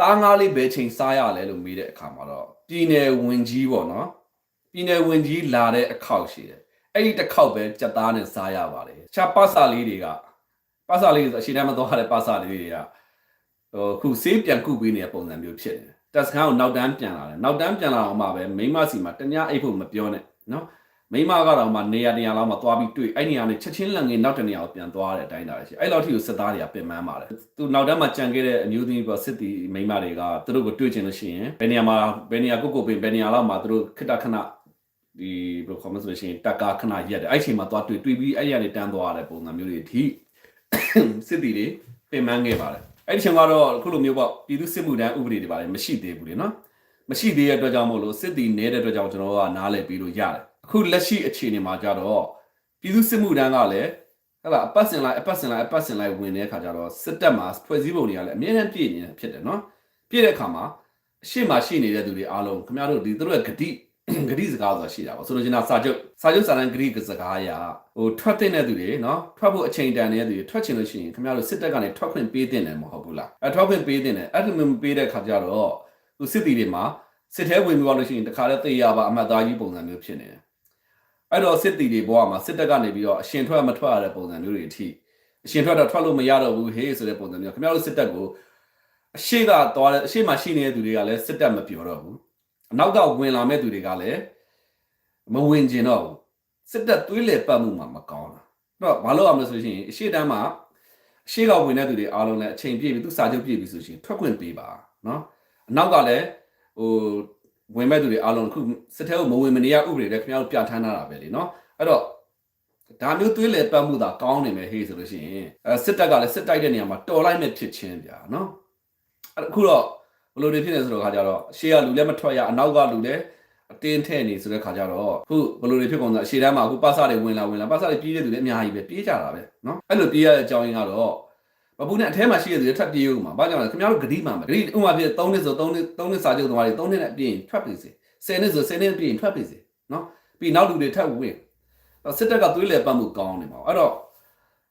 တားငါးလေးဘယ်ချိန်စားရလဲလို့မေးတဲ့အခါမှာတော့ပြည်နယ်ဝင်ကြီးပေါ့နော်ပြည်နယ်ဝင်ကြီးလာတဲ့အခောက်ရှိတယ်အဲ့ဒီတစ်ခေါက်ပဲကြက်သားနဲ့စားရပါတယ်ချာပတ်စာလေးတွေကပတ်စာလေးတွေဆိုအရှိတမ်းမသွားတဲ့ပတ်စာလေးတွေကဟိုခုဆေးပြန်ကုပေးနေတဲ့ပုံစံမျိုးဖြစ်နေတယ်တက်စခန်းကိုနောက်တန်းပြန်လာတယ်နောက်တန်းပြန်လာအောင်မှပဲမိမစီမှာတ냐အိတ်ဖို့မပြောနဲ့နော် မိမကတော့မှနေရာနေရာလောက်မှသွားပြီးတွေ့အဲ့နေရာနဲ့ချက်ချင်းလန့်ငင်နောက်တနေရာကိုပြန်သွားတဲ့အတိုင်းတာရှိအဲ့လောက်ထိကိုစစ်သားတွေကပြင်ပန်းပါတယ်သူနောက်တန်းမှာကြံခဲ့တဲ့အမျိုးသမီးပေါ့စစ်တီမိမတွေကသူတို့ကိုတွေ့ချင်လို့ရှိရင်ဘယ်နေရာမှာဘယ်နေရာကိုကိုပင်ဘယ်နေရာလောက်မှာသူတို့ခਿੱတခဏဒီဘယ်လိုခေါ်မလဲဆိုလို့ရှိရင်တက်ကခဏရက်တယ်အဲ့ချိန်မှာသွားတွေ့တွေ့ပြီးအဲ့ရနေတန်းသွားတဲ့ပုံစံမျိုးတွေအထိစစ်တီတွေပြင်ပန်းခဲ့ပါတယ်အဲ့ဒီချိန်ကတော့အခုလိုမျိုးပေါ့ပြည်သူစစ်မှုထမ်းဥပဒေတွေပါတယ်မရှိသေးဘူးလေနော်မရှိသေးတဲ့အတွက်ကြောင့်မို့လို့စစ်တီနေတဲ့အတွက်ကြောင့်ကျွန်တော်တို့ကနားလည်ပြီးလို့ရတယ် အခုလက်ရှိအခြေအနေမှာကြတော့ပြည်သူစစ်မှုထမ်းကလည်းဟဲ့လားအပတ်စင်လိုက်အပတ်စင်လိုက်အပတ်စင်လိုက်ဝင်တဲ့အခါကျတော့စစ်တပ်မှာဖွဲ့စည်းပုံတွေကလည်းအမြဲတမ်းပြည့်နေတာဖြစ်တယ်နော်ပြည့်တဲ့အခါမှာအရှိမရှိနေတဲ့သူတွေအားလုံးခင်ဗျားတို့ဒီသူတို့ရဲ့ဂတိဂတိစကားဆိုတာရှိတာပေါ့ဆိုလိုချင်တာစာချုပ်စာချုပ်စာတမ်းဂတိစကားအရာဟိုထွက်တဲ့သူတွေနော်ထွက်ဖို့အချိန်တန်နေတဲ့သူတွေထွက်ချင်လို့ရှိရင်ခင်ဗျားတို့စစ်တပ်ကနေထွက်ခွင့်ပေးတဲ့တယ်မဟုတ်ဘူးလားအဲထွက်ခွင့်ပေးတဲ့တယ်အဲ့ဒီမပေးတဲ့ခါကျတော့သူစစ်တီတွေမှာစစ်ထဲဝင်ပြီးသွားလို့ရှိရင်တခါတည်းသေရပါအမှတ်သားကြီးပုံစံမျိုးဖြစ်နေတယ် အဲ့တော့စစ်တီတွေဘဝမှာစစ်တပ်ကနေပြီးတော့အရှင်ထွက်မထွက်ရတဲ့ပုံစံမျိုးတွေအထိအရှင်ထွက်တော့ထွက်လို့မရတော့ဘူးဟေးဆိုတဲ့ပုံစံမျိုးခင်ဗျားတို့စစ်တပ်ကိုအရှိကသွားတဲ့အရှိမှရှိနေတဲ့သူတွေကလည်းစစ်တပ်မပြောတော့ဘူးအနောက်ကဝင်လာမဲ့သူတွေကလည်းမဝင်ကျင်တော့ဘူးစစ်တပ်သွေးလေပတ်မှုမှာမကောင်းတာတော့ဘာလို့အောင်လဲဆိုရှင်အရှိတန်းမှာအရှိကဝင်တဲ့သူတွေအားလုံးလည်းအချိန်ပြည့်ပြီသူစာချုပ်ပြည့်ပြီဆိုရှင်ထွက်ခွင့်ပေးပါနော်အနောက်ကလည်းဟို ဝင်မဲ့သူတွေအားလုံးခုစစ်ထဲကိုမဝင်မနေရဥပဒေလည်းခင်ဗျားတို့ပြဋ္ဌာန်းထားတာပဲလीနော်အဲ့တော့ဒါမျိုးသွေးလေပတ်မှုသာကောင်းနေမယ်ဟေးဆိုလို့ရှိရင်အဲစစ်တပ်ကလည်းစစ်တိုက်တဲ့နေရာမှာတော်လိုက်မဲ့ဖြစ်ချင်းဗျာနော်အဲ့အခုတော့ဘယ်လိုတွေဖြစ်နေဆိုတော့ခါကြတော့ရှေ့ကလူလည်းမထွက်ရအနောက်ကလူလည်းအတင်းထဲ့နေဆိုတဲ့ခါကြတော့ခုဘယ်လိုတွေဖြစ်ကုန်လဲအရှေ့တန်းမှာအခုပါစတွေဝင်လာဝင်လာပါစတွေပြေးတဲ့သူလည်းအများကြီးပဲပြေးကြတာပဲနော်အဲ့လိုပြေးရတဲ့အကြောင်းရင်းကတော့ မပူနဲ့အထဲမှာရှိတဲ့သူတွေထွက်ပြေးဦးမှာဘာကြောင့်လဲခင်ဗျားတို့ဂတိမှာဂတိဥမာဖြစ်3နှစ်ဆို3နှစ်3နှစ်စာချုပ်သမားတွေ3နှစ်နဲ့ပြေးရင်ထွက်ပြေးစေ10နှစ်ဆို10နှစ်ပြေးရင်ထွက်ပြေးစေနော်ပြီးနောက်လူတွေထပ်ဝင်စစ်တပ်ကသွေးလေပတ်မှုကောင်းနေမှာအဲ့တော့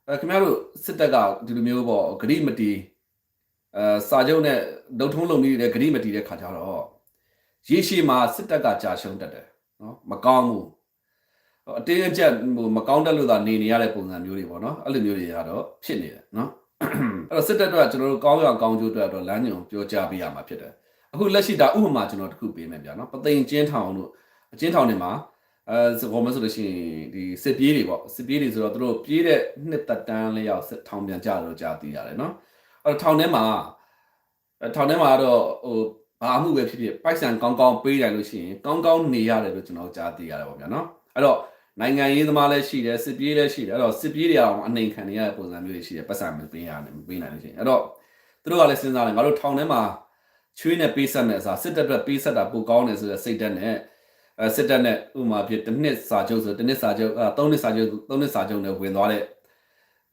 အဲခင်ဗျားတို့စစ်တပ်ကဒီလိုမျိုးပေါ့ဂတိမတီအဲစာချုပ်နဲ့ဒုတ်ထုံးလုံနေတဲ့ဂတိမတီတဲ့ခါကျတော့ရေရှည်မှာစစ်တပ်ကကြာရှုံးတတ်တယ်နော်မကောင်းဘူးအတင်းအကျပ်ဟိုမကောင်းတတ်လို့သာနေနေရတဲ့ပုံစံမျိုးတွေပေါ့နော်အဲ့လိုမျိုးတွေကတော့ဖြစ်နေတယ်နော် အဲ့တော့စစ်တပ်တော့ကျွန်တော်တို့ကောင်းရအောင်ကောင်းကျိုးအတွက်တော့လမ်းညွန်ပြောကြားပေးရမှာဖြစ်တယ်အခုလက်ရှိဒါဥပမာကျွန်တော်တခုပေးမယ်ဗျာနော်ပသိမ်ကျင်းထောင်တို့အကျင်းထောင်တွေမှာအဲဘောမဆိုလို့ရှိရင်ဒီစစ်ပြေးတွေပေါ့စစ်ပြေးတွေဆိုတော့သူတို့ပြေးတဲ့နှစ်သက်တန်းလေးရောက်စစ်ထောင်ပြန်ကြတော့ကြာသိရတယ်နော်အဲ့တော့ထောင်ထဲမှာထောင်ထဲမှာတော့ဟိုဘာမှုပဲဖြစ်ဖြစ်ပိုက်ဆံကောင်းကောင်းပေးတယ်လို့ရှိရင်ကောင်းကောင်းနေရတယ်လို့ကျွန်တော်ကြားသိရတယ်ပေါ့ဗျာနော်အဲ့တော့ နိုင်ငံရေးသမားလည်းရှိတယ်စစ်ပြေးလည်းရှိတယ်အဲ့တော့စစ်ပြေးတွေအောင်အနေခံနေရတဲ့ပုံစံမျိုးတွေရှိတယ်ပတ်စံမပေးရတယ်မပေးနိုင်လို့ရှိရင်အဲ့တော့သူတို့ကလည်းစဉ်းစားတယ်ငါတို့ထောင်ထဲမှာချွေးနဲ့ပေးဆက်မဲ့အစားစစ်တပ်အတွက်ပေးဆက်တာပိုကောင်းတယ်ဆိုတဲ့စိတ်ဓာတ်နဲ့အဲစစ်တပ်နဲ့ဥမာဖြစ်တစ်နှစ်စာချုပ်ဆိုတစ်နှစ်စာချုပ်အဲသုံးနှစ်စာချုပ်သုံးနှစ်စာချုပ်နဲ့ဝင်သွားတဲ့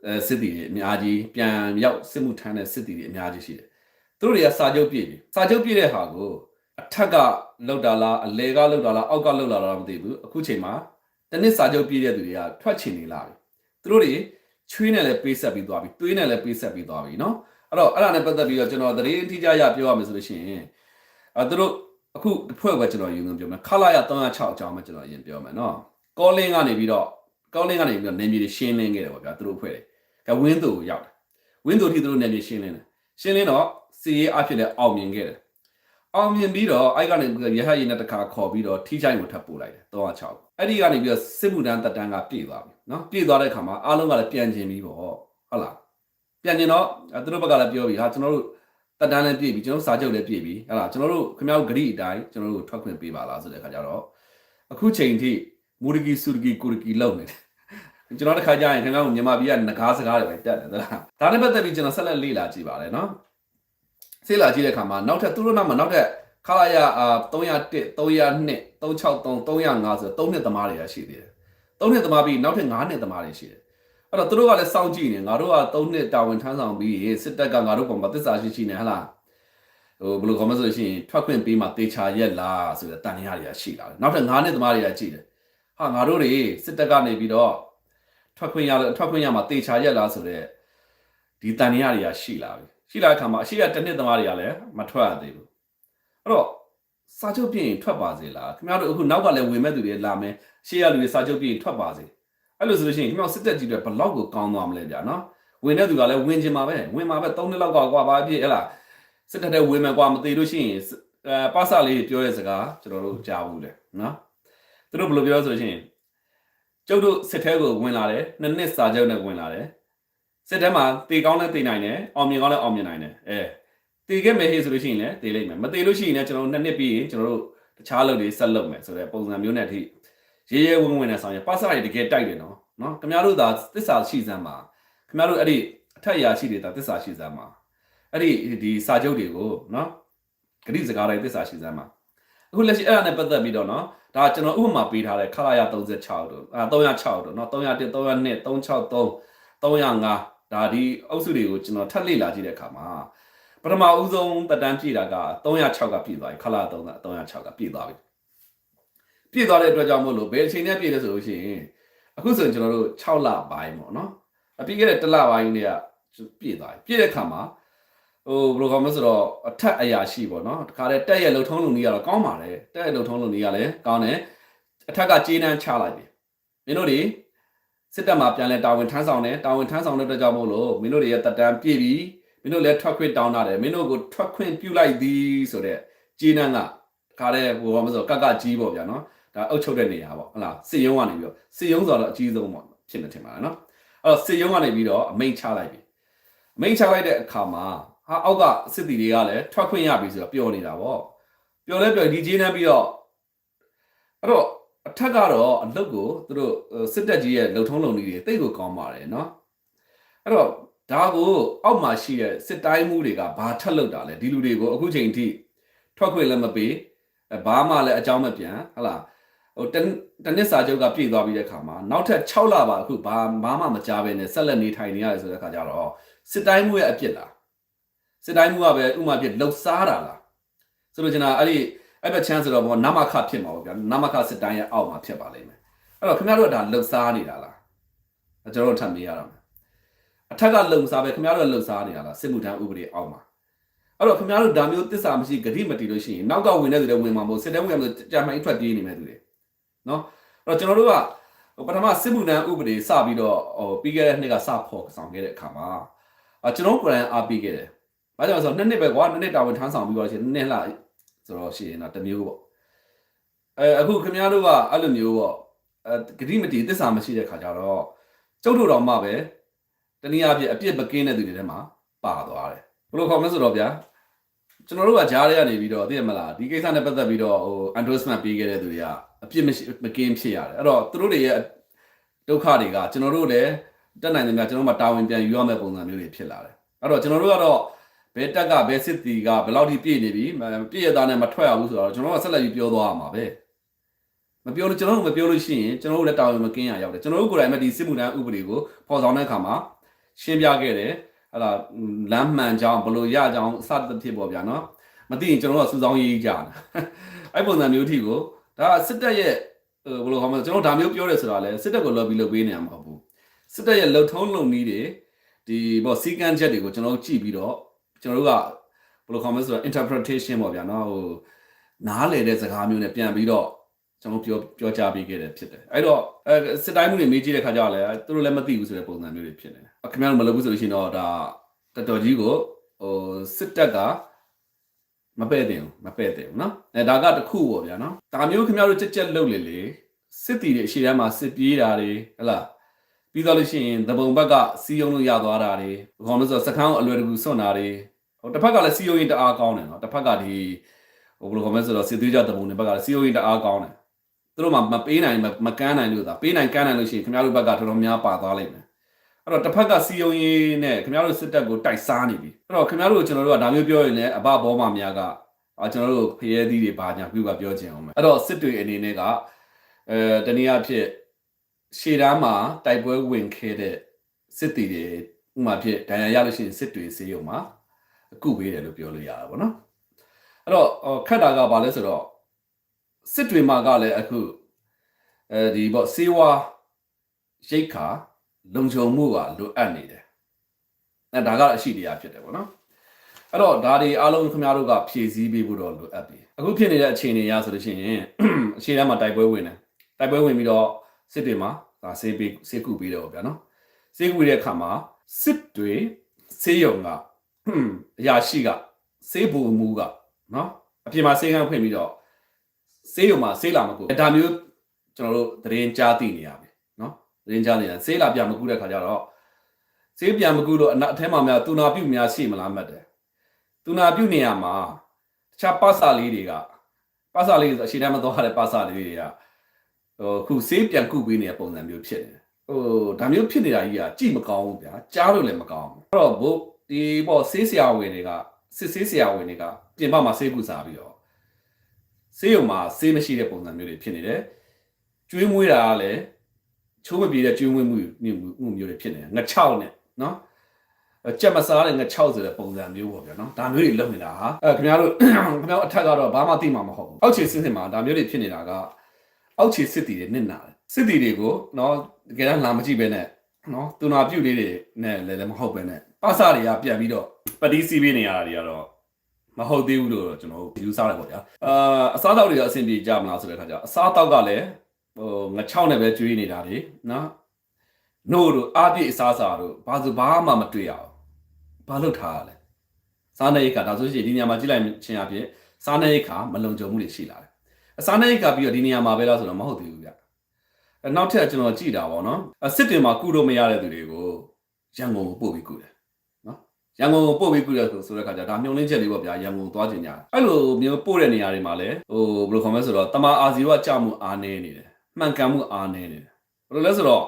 အဲစစ်တီတွေအများကြီးပြန်ရောက်စစ်မှုထမ်းတဲ့စစ်တီတွေအများကြီးရှိတယ်သူတို့တွေကစာချုပ်ပြည့်ပြီစာချုပ်ပြည့်တဲ့ဟာကိုအထက်ကလောက်တာလားအလဲကလောက်တာလားအောက်ကလောက်လာတာမသိဘူးအခုချိန်မှာ တစ်နှစ်စာချုပ်ပြည့်တဲ့သူတွေကထွက်ချင်နေလာပြီသူတို့တွေချွေးနဲ့လည်းပေးဆက်ပြီးသွားပြီတွေးနဲ့လည်းပေးဆက်ပြီးသွားပြီเนาะအဲ့တော့အဲ့ဒါနဲ့ပတ်သက်ပြီးတော့ကျွန်တော်သတင်းအထူးကြရပြောရမယ်ဆိုလို့ရှိရင်အဲသူတို့အခုဖွဲ့ပဲကျွန်တော်ယူနေပြောမယ်ခလာရ306အကြောင်းပဲကျွန်တော်အရင်ပြောမယ်เนาะကောလင်းကနေပြီးတော့ကောလင်းကနေပြီးတော့နေမြေတွေရှင်းလင်းခဲ့တယ်ပေါ့ဗျာသူတို့ဖွဲ့တယ်ကဝင်းသူကိုရောက်တယ်ဝင်းသူထိသူတို့နေမြေရှင်းလင်းတယ်ရှင်းလင်းတော့စီရေးအဖြစ်လည်းအောင်မြင်ခဲ့တယ် အောင်မြင်ပြီးတော့အဲ့ကနေပြီးတော့ရဟတ်ရည်နဲ့တခါခေါ်ပြီးတော့ထိချိုင်းကိုထပ်ပို့လိုက်တယ်306အဲ့ဒီကနေပြီးတော့စစ်မှုတန်းတက်တန်းကပြည့်သွားပြီနော်ပြည့်သွားတဲ့အခါမှာအားလုံးကလည်းပြန်ကျင်ပြီးပေါ့ဟုတ်လားပြန်ကျင်တော့သူတို့ဘက်ကလည်းပြောပြီးဟာကျွန်တော်တို့တက်တန်းလည်းပြည့်ပြီကျွန်တော်စာချုပ်လည်းပြည့်ပြီဟုတ်လားကျွန်တော်တို့ခင်ဗျားတို့ဂရိအတိုင်းကျွန်တော်တို့ထွက်ခွင့်ပေးပါလားဆိုတဲ့အခါကျတော့အခုချိန်ထိမူရကီဆူရကီကူရကီလောက်နေတယ်ကျွန်တော်တခါကြာရင်ခင်ဗျားတို့မြန်မာပြည်ကငကားစကားတွေပဲတက်တယ်သလားဒါနဲ့ပတ်သက်ပြီးကျွန်တော်ဆက်လက်လေ့လာကြည့်ပါရစေနော် ဆေးလာကြည့်တဲ့အခါမှာနောက်ထပ်သူတို့နောက်မှာနောက်ထပ်ခလာရအာ301 302 363 305ဆိုတော့3နှစ်သမားတွေရရှိသေးတယ်3နှစ်သမားပြီးနောက်ထပ်9နှစ်သမားတွေရှိတယ်အဲ့တော့သူတို့ကလည်းစောင့်ကြည့်နေငါတို့က3နှစ်တာဝန်ထမ်းဆောင်ပြီးစစ်တပ်ကငါတို့ပုံမှာတစ္ဆာရှိရှိနေဟလားဟိုဘယ်လိုခေါ်မလဲဆိုလို့ရှိရင်ထွက်ခွင့်ပေးမှတေချာရက်လားဆိုတဲ့တန်ရာတွေကရှိလာတယ်နောက်ထပ်9နှစ်သမားတွေကကြည့်တယ်ဟာငါတို့တွေစစ်တပ်ကနေပြီးတော့ထွက်ခွင့်ရထွက်ခွင့်ရမှတေချာရက်လားဆိုတဲ့ဒီတန်ရာတွေကရှိလာပြီ ရှိလာတဲ့ခါမှာအရှိရတစ်နှစ်သမားတွေကလည်းမထွက်ရသေးဘူးအဲ့တော့စာချုပ်ပြည့်ရင်ထွက်ပါစေလားခင်ဗျားတို့အခုနောက်ကလည်းဝင်မဲ့သူတွေလာမယ်ရှေ့ရလူတွေစာချုပ်ပြည့်ရင်ထွက်ပါစေအဲ့လိုဆိုလို့ရှိရင်ခင်ဗျားစစ်တက်ကြီးတွေဘယ်လောက်ကိုကောင်းသွားမလဲဗျာနော်ဝင်တဲ့သူကလည်းဝင်ချင်မှာပဲဝင်မှာပဲ၃နှစ်လောက်ကကွာပါဖြစ်ဟဲ့လားစစ်တက်တဲ့ဝင်မယ်ကွာမသေးလို့ရှိရင်အဲပါစလေးပြောတဲ့စကားကျွန်တော်တို့ကြားဘူးလေနော်သူတို့ဘယ်လိုပြောဆိုလို့ရှိရင်ကျုပ်တို့စစ်ထဲကိုဝင်လာတယ်နှစ်နှစ်စာချုပ်နဲ့ဝင်လာတယ် စစ်ထဲမှာတေကောင်းလည်းတေနိုင်တယ်အောင်မြင်ကောင်းလည်းအောင်မြင်နိုင်တယ်အဲတေခဲ့မယ်ဟေ့ဆိုလို့ရှိရင်လည်းတေလိုက်မယ်မတေလို့ရှိရင်လည်းကျွန်တော်တို့နှစ်နှစ်ပြီးရင်ကျွန်တော်တို့တခြားလုပ်တွေဆက်လုပ်မယ်ဆိုတဲ့ပုံစံမျိုးနဲ့အထိရေးရဲဝင်းဝင်းနဲ့ဆောင်ရပါစရီတကယ်တိုက်တယ်နော်နော်ခင်ဗျားတို့သာသစ္စာရှိစမ်းမှာခင်ဗျားတို့အဲ့ဒီအထက်ရာရှိတွေသာသစ္စာရှိစမ်းမှာအဲ့ဒီဒီစာချုပ်တွေကိုနော်ဂရိစကားတိုင်းသစ္စာရှိစမ်းမှာအခုလက်ရှိအဲ့ဒါနဲ့ပတ်သက်ပြီးတော့နော်ဒါကျွန်တော်ဥပမာပေးထားတဲ့ခလာရ36တို့အာ306တို့နော်301 302 363 305 ဒါဒီအုပ်စုတွေကိုကျွန်တော်ထပ်လေ့လာကြည့်တဲ့အခါမှာပထမဦးဆုံးတက်တန်းပြည့်တာက306ကပြည့်သွားပြီခလာ3 306ကပြည့်သွားပြီပြည့်သွားတဲ့အတွက်ကြောင့်မို့လို့ဘယ်အချိန်နဲ့ပြည့်လဲဆိုလို့ရှိရင်အခုဆိုရင်ကျွန်တော်တို့6လပိုင်းပေါ့နော်အပြည့်ခဲ့တဲ့တစ်လပိုင်းတွေကပြည့်သွားပြီပြည့်တဲ့အခါမှာဟိုဘယ်လိုကောင်းမလဲဆိုတော့အထက်အရာရှိပေါ့နော်တခါတည်းတက်ရဲ့လှုပ်ထုံးလုံကြီးကတော့ကောင်းပါတယ်တက်ရဲ့လှုပ်ထုံးလုံကြီးကလည်းကောင်းတယ်အထက်ကကြေးနှမ်းချလိုက်ပြီမင်းတို့တွေ စစ်တပ်မှာပြန်လဲတာဝန်ထမ်းဆောင်တယ်တာဝန်ထမ်းဆောင်တဲ့အတွက်ကြောင့်မို့လို့မင်းတို့တွေရဲ့တက်တန်းပြည့်ပြီမင်းတို့လည်းထွက်ခွင့်တောင်းတာတယ်မင်းတို့ကိုထွက်ခွင့်ပြုလိုက်သည်ဆိုတဲ့ကြေးနှမ်းကတခါတည်းဟိုဘာမဆိုကကကြီးပေါ့ဗျာနော်ဒါအုပ်ချုပ်တဲ့နေရာပေါ့ဟုတ်လားစစ်ရုံးကနေပြီးတော့စစ်ရုံးဆိုတော့အကြီးဆုံးပေါ့ဖြစ်နေထင်ပါလားနော်အဲ့တော့စစ်ရုံးကနေပြီးတော့အမိန့်ချလိုက်ပြီအမိန့်ချလိုက်တဲ့အခါမှာဟာအောက်ကစစ်တီတွေကလည်းထွက်ခွင့်ရပြီဆိုတော့ပြောနေတာပေါ့ပြောလဲပြောဒီဂျင်းနှမ်းပြီးတော့အဲ့တော့ အထက်ကတော့အလုတ်ကိုသူတို့စစ်တပ်ကြီးရဲ့လုံထုံးလုံနည်းတွေတိတ်ကိုကောင်းပါတယ်နော်အဲ့တော့ဒါကိုအောက်မှာရှိတဲ့စစ်တိုင်းမှုတွေကဘာထက်လောက်တာလဲဒီလူတွေကိုအခုချိန်ထိထွက်ခွင့်လည်းမပေးဘာမှလည်းအကြောင်းမပြန်ဟဟလားဟိုတတနစ်စာချုပ်ကပြည့်သွားပြီးတဲ့ခါမှာနောက်ထပ်6လပါအခုဘာဘာမှမကြားဘဲနဲ့ဆက်လက်နေထိုင်နေရတယ်ဆိုတဲ့ခါကျတော့စစ်တိုင်းမှုရဲ့အပြစ်လားစစ်တိုင်းမှုကပဲဥမာပြလှုပ်ရှားတာလားဆိုလို့ကျွန်တော်အဲ့ဒီ အဲ့ဘက်ချမ်းဆိုတော့ဘောနမခဖြစ်မှာပေါ့ဗျာနမခစစ်တိုင်းရဲ့အောက်မှာဖြစ်ပါလိမ့်မယ်အဲ့တော့ခင်ဗျားတို့ကဒါလှုပ်ရှားနေတာလားကျွန်တော်တို့ထပ်မေးရတော့မယ်အထက်ကလှုပ်ရှားပဲခင်ဗျားတို့လှုပ်ရှားနေတာလားစစ်မှုထမ်းဥပဒေအောက်မှာအဲ့တော့ခင်ဗျားတို့ဒါမျိုးတစ္ဆာမရှိဂတိမတီလို့ရှိရင်နောက်ကဝင်တဲ့သူတွေဝင်မှာမဟုတ်စစ်တမ်းဝင်မှာကြာမှန်ထွက်ပြေးနေမဲ့သူတွေနော်အဲ့တော့ကျွန်တော်တို့ကပထမစစ်မှုထမ်းဥပဒေစပြီးတော့ဟိုပြီးခဲ့တဲ့နှစ်ကစဖို့ဆောင်ခဲ့တဲ့အခါမှာအကျွန်တော်ကိုယ်တိုင်အားပေးခဲ့တယ်။ဘာကြောင့်လဲဆိုတော့နှစ်နှစ်ပဲကွာနှစ်နှစ်တာဝန်ထမ်းဆောင်ပြီးတော့ရှင်နှစ်လ ဆိုတော့ရှိရင်တော့တမျိုးပေါ့။အဲအခုခင်ဗျားတို့ကအဲ့လိုမျိုးပေါ့အဲဂတိမတီသစ္စာမရှိတဲ့ခါကျတော့ကျုပ်တို့တော်မှပဲတနည်းအားဖြင့်အပြစ်မကင်းတဲ့သူတွေထဲမှာပါသွားတယ်။ဘယ်လိုခေါ်မလဲဆိုတော့ဗျာကျွန်တော်တို့ကကြားရနေပြီးတော့သိရမလားဒီကိစ္စနဲ့ပတ်သက်ပြီးတော့ဟို endorsement ပေးခဲ့တဲ့သူတွေကအပြစ်မရှိမကင်းဖြစ်ရတယ်အဲ့တော့သူတို့တွေရဲ့ဒုက္ခတွေကကျွန်တော်တို့လည်းတက်နိုင်တယ်များကျွန်တော်တို့မှတာဝန်ပြန်ယူရမယ့်ပုံစံမျိုးတွေဖြစ်လာတယ်အဲ့တော့ကျွန်တော်တို့ကတော့ ဘယ်တက်ကဘယ်စစ်တီကဘယ်လောက်ထိပြည့်နေပြီပြည့်ရသားနဲ့မထွက်ရဘူးဆိုတော့ကျွန်တော်တို့ကဆက်လက်ပြီးပြောသွားရမှာပဲမပြောလို့ကျွန်တော်တို့မပြောလို့ရှိရင်ကျွန်တော်တို့လည်းတာဝန်မကင်းရရောက်တယ်ကျွန်တော်တို့ကိုယ်တိုင်မှဒီစစ်မှုထမ်းဥပဒေကိုပေါ်ဆောင်တဲ့အခါမှာရှင်းပြခဲ့တယ်ဟလာလမ်းမှန်ကြောင်းဘလို့ရကြောင်းစသဖြင့်ပေါ့ဗျာနော်မသိရင်ကျွန်တော်တို့ကစူးစောင်းရေးကြတာအဲ့ပုံစံမျိုးထိကိုဒါစစ်တပ်ရဲ့ဘယ်လိုခေါ်မလဲကျွန်တော်ဒါမျိုးပြောတယ်ဆိုတာလဲစစ်တပ်ကို lobby လုပ်ပေးနေမှာမဟုတ်ဘူးစစ်တပ်ရဲ့လှုပ်ထုံးလုံနည်းတွေဒီပေါ့စီကန်းချက်တွေကိုကျွန်တော်တို့ကြည့်ပြီးတော့ ကျွန်တော်တို့ကဘယ်လိုခေါ်မလဲဆိုတော့ interpretation ပေါ့ဗျာနော်ဟိုနားလေတဲ့စကားမျိုးနဲ့ပြန်ပြီးတော့ကျွန်တော်ပြောပြောကြားပေးခဲ့တယ်ဖြစ်တယ်အဲ့တော့အဲစစ်တိုင်းမှုတွေမေးကြည့်တဲ့ခါကျတော့လေသူတို့လည်းမသိဘူးဆိုတဲ့ပုံစံမျိုးတွေဖြစ်နေတယ်ခင်ဗျားတို့မလုပ်ဘူးဆိုလို့ရှိရင်တော့ဒါတော်တော်ကြီးကိုဟိုစစ်တပ်ကမပဲ့တယ်မပဲ့တယ်နော်အဲဒါကတခုပေါ့ဗျာနော်ဒါမျိုးခင်ဗျားတို့ကြက်ကြက်လုပ်လေလေစစ်တီတွေအရှိတန်းမှာစစ်ပြေးတာတွေဟလာပြီးတော့လို့ရှိရင်သဘုံဘက်ကစီယုံလို့ရသွားတာတွေဘာလို့လဲဆိုတော့စကန်းကိုအလွယ်တကူစွန့်တာတွေ ဟိုတစ်ဖက်ကလည်းစီယုံရင်တအားကောင်းတယ်နော်တစ်ဖက်ကဒီဟိုဘယ်လိုခေါ်မလဲဆိုတော့စစ်သွေးကြသဘုံတွေဘက်ကလည်းစီယုံရင်တအားကောင်းတယ်သူတို့မှမပေးနိုင်မကန်းနိုင်လို့သာပေးနိုင်ကန်းနိုင်လို့ရှိရင်ခင်ဗျားတို့ဘက်ကတော်တော်များပါသွားလိမ့်မယ်အဲ့တော့တစ်ဖက်ကစီယုံရေးနဲ့ခင်ဗျားတို့စစ်တပ်ကိုတိုက်စားနေပြီအဲ့တော့ခင်ဗျားတို့ကျွန်တော်တို့ကဒါမျိုးပြောရင်လည်းအဘဘောမများကအာကျွန်တော်တို့ဖရဲသီးတွေဘာညာပြုကပြောချင်အောင်မယ်အဲ့တော့စစ်တွေအနေနဲ့ကအဲတနည်းအားဖြင့်ရှေ့တန်းမှာတိုက်ပွဲဝင်ခဲ့တဲ့စစ်တီတွေဥမာဖြစ်ဒဏ်ရာရလို့ရှိရင်စစ်တွေစေးရုံမှာ အခုပေးတယ်လို့ပြောလို့ရတာပေါ့နော်အဲ့တော့ခက်တာကဘာလဲဆိုတော့စစ်တွေမှာကလည်းအခုအဲဒီပေါ့စေဝါရိတ်ခါလုံခြုံမှုကလိုအပ်နေတယ်အဲဒါကအရှိတရားဖြစ်တယ်ပေါ့နော်အဲ့တော့ဒါတွေအားလုံးခင်ဗျားတို့ကဖြည့်ဆည်းပေးဖို့တော့လိုအပ်ပြီအခုဖြစ်နေတဲ့အခြေအနေအရဆိုလို့ရှိရင်အခြေထဲမှာတိုက်ပွဲဝင်တယ်တိုက်ပွဲဝင်ပြီးတော့စစ်တွေမှာဒါဆေးပေးဆေးကုပေးတော့ဗျာနော်ဆေးကုတဲ့အခါမှာစစ်တွေဆေးရုံကဟွန်း အရာရှိကဆေးဘူမူကနော်အပြင်မှာဆေးကန်းဖွင့်ပြီးတော့ဆေးရုံမှာဆေးလာမကူဒါမျိုးကျွန်တော်တို့သတင်းကြားသိနေရပြီနော်သတင်းကြားနေတာဆေးလာပြန်မကူတဲ့ခါကျတော့ဆေးပြန်မကူလို့အနောက်အထဲမှာများတူနာပြုတ်များရှိမလားမှတ်တယ်တူနာပြုတ်နေရမှာတခြားပါစာလေးတွေကပါစာလေးဆိုအရှိတမ်းမသွားတဲ့ပါစာလေးတွေကဟိုခုဆေးပြန်ကုပေးနေတဲ့ပုံစံမျိုးဖြစ်နေတယ်ဟိုဒါမျိုးဖြစ်နေတာကြီးကကြည့်မကောင်းဘူးဗျာကြားလို့လည်းမကောင်းဘူးအဲ့တော့ဘို့ ဒီပေါ့ဆေးဆရာဝန်တွေကစစ်ဆေးဆရာဝန်တွေကပြင်ပမှာဆေးကုစားပြီးတော့ဆေးရုံမှာဆေးမရှိတဲ့ပုံစံမျိုးတွေဖြစ်နေတယ်ကျွေးမွေးတာကလည်းချိုးမပြေတဲ့ကျွေးမွေးမှုမှုမျိုးတွေဖြစ်နေတယ်ငချောက်နဲ့နော်ကြက်မစားတဲ့ငချောက်ဆိုတဲ့ပုံစံမျိုးပေါ့ဗျာနော်ဒါမျိုးတွေလုပ်နေတာဟာအဲခင်ဗျားတို့ခင်ဗျားတို့အထက်ကတော့ဘာမှသိမှာမဟုတ်ဘူးအောက်ခြေစစ်စစ်မှာဒါမျိုးတွေဖြစ်နေတာကအောက်ခြေစစ်တီတွေနစ်နာတယ်စစ်တီတွေကိုနော်တကယ်တော့လာမကြည့်ပဲနဲ့နော်သူနာပြုတ်လေးတွေနဲ့လည်းလည်းမဟုတ်ပဲနဲ့ ပါစတွေကပြန်ပြီးတော့ပတိစီးပေးနေရတာတွေကတော့မဟုတ်သေးဘူးလို့တော့ကျွန်တော်တို့ယူဆရတယ်ပေါ့ဗျာအာအစားအသောက်တွေကအဆင်ပြေကြမလားဆိုတဲ့ခါကျအစားအသောက်ကလည်းဟိုငချောက်နဲ့ပဲကျွေးနေတာတွေနော်နို့တို့အပြည့်အစားအစာတို့ဘာဆိုဘာမှမတွေ့ရအောင်ဘာလို့ထားရလဲစားနေရိတ်ခါဒါဆိုရှင်ဒီနေရာမှာကြည့်လိုက်ချင်းအဖြစ်စားနေရိတ်ခါမလုံခြုံမှုတွေရှိလာတယ်အစားနေရိတ်ခါပြီးတော့ဒီနေရာမှာပဲလားဆိုတော့မဟုတ်သေးဘူးဗျအဲနောက်ထပ်ကျွန်တော်ကြည့်တာပေါ့နော်အစစ်တင်မှာကုလို့မရတဲ့သူတွေကိုရန်ကုန်ကိုပို့ပြီးကုတယ်နော် ရန်ကုန်ကိုပို့ပြီးကုတယ်ဆိုဆိုတဲ့ခါကျဒါမျောလင်းချက်လေးပေါ့ဗျာရန်ကုန်သွားကျင်ကြတယ်အဲ့လိုမျိုးပို့တဲ့နေရာတွေမှာလည်းဟိုဘယ်လိုခေါ်မလဲဆိုတော့တမအာဇီဝကြမှုအားနည်းနေတယ်မှန်ကန်မှုအားနည်းနေတယ်ဘယ်လိုလဲဆိုတော့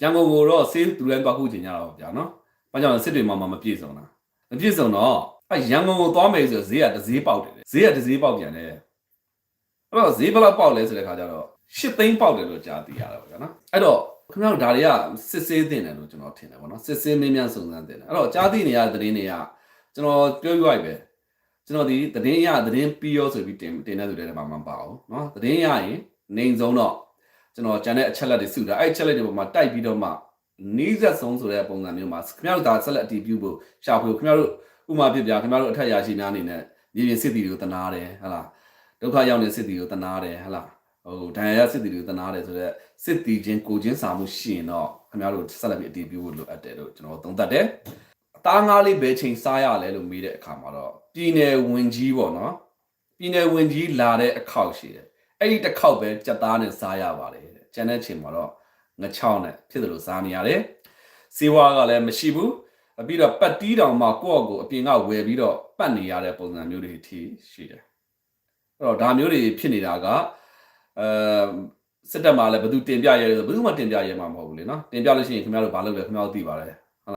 ရန်ကုန်ကိုတော့စေးသူလည်းသွားကုကျင်ကြတာပေါ့ဗျာနော်ဘာကြောင့်လဲစစ်တွေမှာမပြည့်စုံတာမပြည့်စုံတော့အဲရန်ကုန်ကိုသွားမယ်ဆိုဈေးကတစ်ဈေးပေါက်တယ်ဈေးကတစ်ဈေးပေါက်ပြန်တယ်အဲ့တော့ဈေးဘယ်လောက်ပေါက်လဲဆိုတဲ့ခါကျတော့ရှစ်သိန်းပေါက်တယ်လို့ကြားသိရတာပေါ့ဗျာနော်အဲ့တော့ ခင်ဗျားတို့ဒါတွေကစစ်ဆေးတင်တယ်လို့ကျွန်တော်ထင်တယ်ပေါ့နော်စစ်ဆေးမင်းများစုံစမ်းတင်တယ်အဲ့တော့ကြားသိနေရတဲ့သတင်းတွေကကျွန်တော်ပြောပြရိုက်ပဲကျွန်တော်ဒီသတင်းရသတင်းပြီးရောဆိုပြီးတင်တင်တဲ့သူတွေလည်းမပါဘူးเนาะသတင်းရရင်နေဆုံးတော့ကျွန်တော်ဂျန်တဲ့အချက်လက်တွေစုတာအဲ့အချက်လက်တွေပေါ်မှာတိုက်ပြီးတော့မှနီးစပ်ဆုံးဆိုတဲ့ပုံစံမျိုးမှာခင်ဗျားတို့ဒါဆက်လက်အတည်ပြုဖို့ရှာဖွေခင်ဗျားတို့ဥမာပြပြခင်ဗျားတို့အထက်ရရှိများအနေနဲ့မြေပြင်စစ်တီတွေကိုတနာတယ်ဟဟလားဒုက္ခရောက်နေတဲ့စစ်တီကိုတနာတယ်ဟဟလား ဟိုဒဏ်ရာရစစ်တီတွေကိုတနာတယ်ဆိုတော့စစ်တီချင်းကိုချင်းစာမှုရှိရင်တော့ခင်ဗျားတို့ဆက်လက်ပြီးအတည်ပြုဖို့လိုအပ်တယ်လို့ကျွန်တော်သုံးသပ်တယ်အသားငါးလေးဘယ်ချိန်စားရလဲလို့မေးတဲ့အခါမှာတော့ပြည်နယ်ဝင်ကြီးပေါ့နော်ပြည်နယ်ဝင်ကြီးလာတဲ့အခောက်ရှိတယ်အဲ့ဒီတစ်ခေါက်ပဲကြက်သားနဲ့စားရပါတယ်တဲ့ကျန်တဲ့ချိန်မှာတော့ငချောင်းနဲ့ဖြစ်တယ်လို့စားနေရတယ်စေဝါကလည်းမရှိဘူးပြီးတော့ပတ်တီးတောင်မှကိုယ့်အကိုအပြင်ကဝယ်ပြီးတော့ပတ်နေရတဲ့ပုံစံမျိုးတွေအထိရှိတယ်အဲ့တော့ဒါမျိုးတွေဖြစ်နေတာက အဲစစ်တပ်မှာလည်းဘယ်သူတင်ပြရဲလဲဆိုဘယ်သူမှတင်ပြရဲမှာမဟုတ်ဘူးလေနော်တင်ပြလို့ရှိရင်ခင်ဗျားတို့ဘာလုပ်လဲခင်ဗျားတို့သိပါတယ်